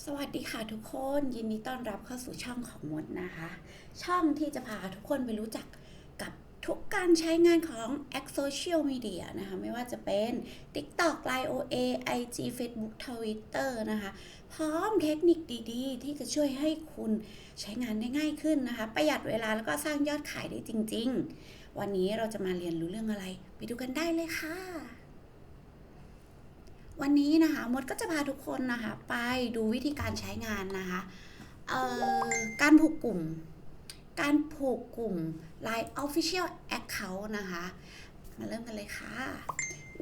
สวัสดีค่ะทุกคนยินดีต้อนรับเข้าสู่ช่องของมดนะคะ ช่องที่จะพาทุกคนไปรู้จักกับทุกการใช้งานของแอคโซเชียลมีเดียนะคะ ไม่ว่าจะเป็น TikTok Line OA IG Facebook Twitter นะคะ พร้อมเทคนิคดีๆ ที่จะช่วยให้คุณใช้งานได้ง่ายขึ้นนะคะ ประหยัดเวลาแล้วก็สร้างยอดขายได้จริง ๆ วันนี้เราจะมาเรียนรู้เรื่องอะไร ไปดูกันได้เลยค่ะ วันนี้นะคะมดก็จะพาทุกคนนะคะไปดูวิธีการใช้งานนะคะการผูกกลุ่ม การผูกกลุ่ม Line Official Account นะคะ มาเริ่มกันเลยค่ะ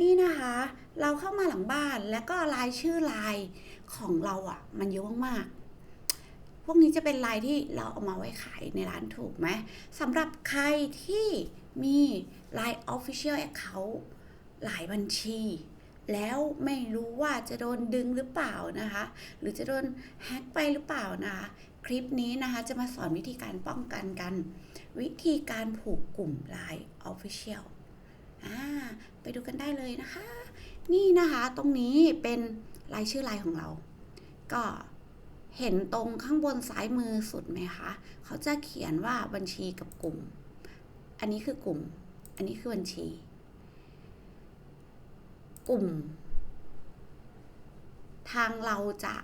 นี่นะคะ เราเข้ามาหลังบ้านแล้วก็ลายชื่อลายของเราอะ่ะ มันเยอะมากๆพวกนี้จะเป็นลายที่เราเอามาไว้ขายในร้านถูกไหมสำหรับใครที่มี Line Official Account หลายบัญชี แล้วไม่รู้ว่าจะโดนดึงหรือเปล่านะคะ หรือจะโดนแฮ็กไปหรือเปล่านะคะคลิปนี้นะคะจะมาสอนวิธีการป้องกันกัน วิธีการผูกกลุ่ม Line Official อ่าไปดูกันได้เลยนะคะ นี่นะคะตรงนี้เป็นรายชื่อไลน์ของเรา ก็เห็นตรงข้างบนซ้ายมือสุดไหมคะ เขาจะเขียนว่าบัญชีกับกลุ่ม อันนี้คือกลุ่ม อันนี้คือบัญชี กลุ่ม ทางเราจะ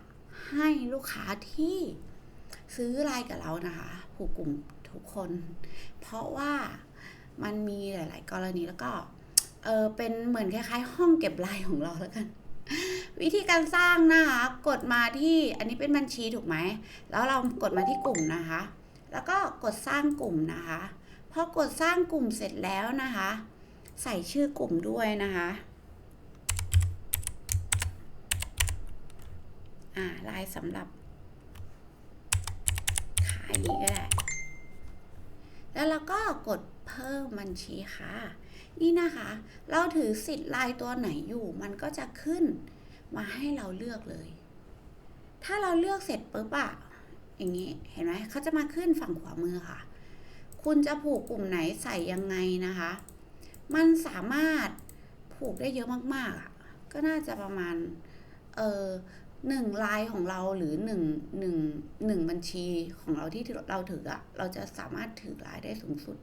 ให้ลูกค้าที่ซื้อไลน์กับเรานะคะผูกกลุ่มทุกคน เพราะว่ามันมีหลาย ๆ กรณีแล้วก็เออเป็นเหมือนคล้าย ๆ ห้องเก็บไลน์ของเราแล้วกัน วิธีการสร้างนะคะกดมาที่อันนี้เป็นบัญชีถูกไหมแล้วเรากดมาที่กลุ่มนะคะ แล้วก็กดสร้างกลุ่มนะคะพอกดสร้างกลุ่มเสร็จแล้วนะคะ ใส่ชื่อกลุ่มด้วยนะคะ อ่าลายสำหรับขายนี้ก็ได้ แล้วเราก็กดเพิ่มบัญชีค่ะ นี่นะคะ เราถือสิทธิ์ลายตัวไหนอยู่ มันก็จะขึ้นมาให้เราเลือกเลย ถ้าเราเลือกเสร็จปุ๊บอะอย่างนี้ เห็นไหมเขาจะมาขึ้นฝั่งขวามือค่ะ คุณจะผูกกลุ่มไหนใส่ยังไงนะคะ มันสามารถผูกได้เยอะมากๆอะก็น่าจะประมาณ เออ หนึ่งลายของเราหรือหนึ่งหนึ่งหนึ่งบัญชีของเราที่เราถืออะเราจะสามารถถือลายได้สูงสุด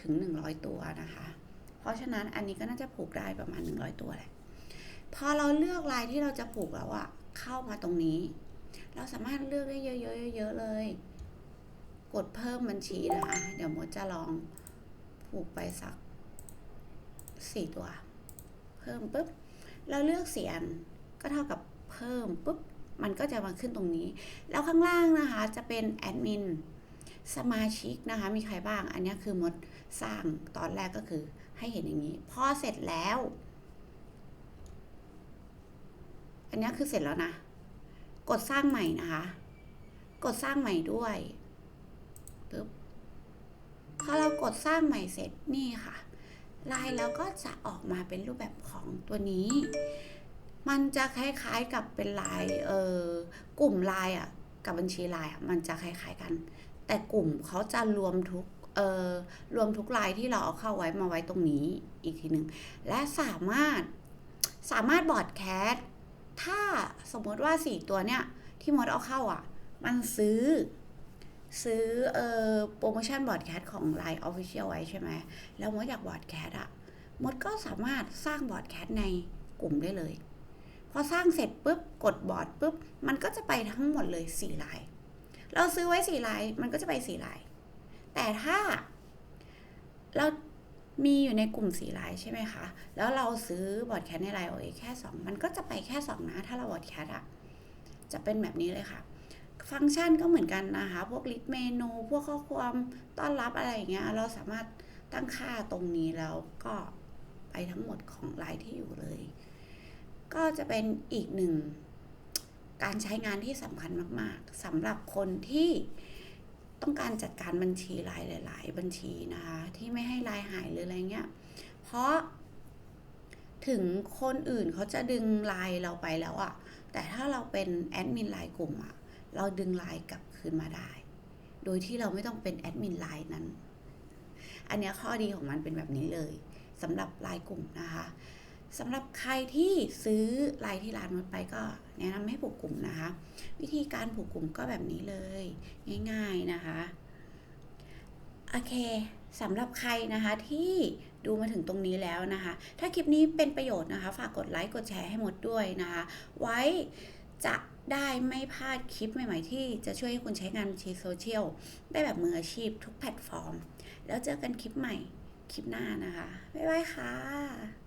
ถึงหนึ่งร้อยตัวนะคะ เพราะฉะนั้นอันนี้ก็น่าจะผูกได้ประมาณหนึ่งร้อยตัวแหละพอเราเลือกลายที่เราจะผูกแล้วอะเข้ามาตรงนี้ เราสามารถเลือกได้เยอะๆเยอะๆเลย กดเพิ่มบัญชีนะคะ เดี๋ยวมดจะลองผูกไปสักสี่ตัว เพิ่มปุ๊บเราเลือกเสียงก็เท่ากับ เพิ่มปุ๊บมันก็จะมาขึ้นตรงนี้ แล้วข้างล่างนะคะจะเป็นแอดมินสมาชิกนะคะ มีใครบ้าง อันนี้คือมดสร้างตอนแรกก็คือให้เห็นอย่างนี้ พอเสร็จแล้ว อันนี้คือเสร็จแล้วนะ กดสร้างใหม่นะคะ กดสร้างใหม่ด้วยปึ๊บพอเรากดสร้างใหม่เสร็จนี่ค่ะลายแล้วก็จะออกมาเป็นรูปแบบของตัวนี้ มันจะคล้ายๆกับเป็นลายเออกลุ่มลายอะกับบัญชีลายอะมันจะคล้ายๆกัน แต่กลุ่มเขาจะรวมทุกเออรวมทุกลายที่เราเอาเข้าไว้มาไว้ตรงนี้อีกทีหนึ่งและสามารถสามารถบอร์ดแคสถ้าสมมติว่าสี่ตัวเนี้ยที่มดเอาเข้าอะ มันซื้อซื้อเอ่อโปรโมชั่นบอร์ดแคสของ Line Official ไว้ใช่ไหม แล้วมดอยากบอร์ดแคสอะมดก็สามารถสร้างบอร์ดแคสในกลุ่มได้เลย พอสร้างเสร็จปุ๊บกดบอร์ดปุ๊บมันก็จะไปทั้งหมดเลยสี่ลาย เราซื้อไว้สี่ลายมันก็จะไปสี่ลาย แต่ถ้าเรามีอยู่ในกลุ่มสี่ลายใช่ไหมคะ แล้วเราซื้อบอร์ดแคสในลน์เอเอแค่สองมันก็จะไปแค่สองนะ ถ้าเราบอร์ดแคสอะจะเป็นแบบนี้เลยค่ะ ฟังก์ชันก็เหมือนกันนะคะ พวกลิสต์เมนูพวกข้อความต้อนรับอะไรอย่างเงี้ย เราสามารถตั้งค่าตรงนี้แล้วก็ไปทั้งหมดของไลน์ที่อยู่เลย ก็จะเป็นอีกหนึ่งการใช้งานที่สำคัญมาก ๆสำหรับคนที่ต้องการจัดการบัญชีรายหลาย ๆ บัญชีนะคะ ที่ไม่ให้รายหายหรืออะไรเงี้ย เพราะถึงคนอื่นเขาจะดึงลน์เราไปแล้วอะแต่ถ้าเราเป็นแอดมินไลน์กลุ่มอะเราดึงลน์กลับคืนมาได้ โดยที่เราไม่ต้องเป็นแอดมินไลน์นั้น อันนี้ข้อดีของมันเป็นแบบนี้เลยสำหรับไลน์กลุ่มนะคะ สำหรับใครที่ซื้อไลน์ที่ร้านมดไปก็ แนะนำให้ผูกกลุ่มนะคะ วิธีการผูกกลุ่มก็แบบนี้เลย ง่าย ๆนะคะ โอเคสำหรับใครนะคะที่ดูมาถึงตรงนี้แล้วนะคะ ถ้าคลิปนี้เป็นประโยชน์นะคะ ฝากกดไลค์กดแชร์ให้หมดด้วยนะคะ ไว้จะได้ไม่พลาดคลิปใหม่ ๆ ที่จะช่วยให้คุณใช้งานบัญชีโซเชียลได้แบบมืออาชีพทุกแพลตฟอร์ม แล้วเจอกันคลิปใหม่คลิปหน้านะคะ บ๊ายบายค่ะ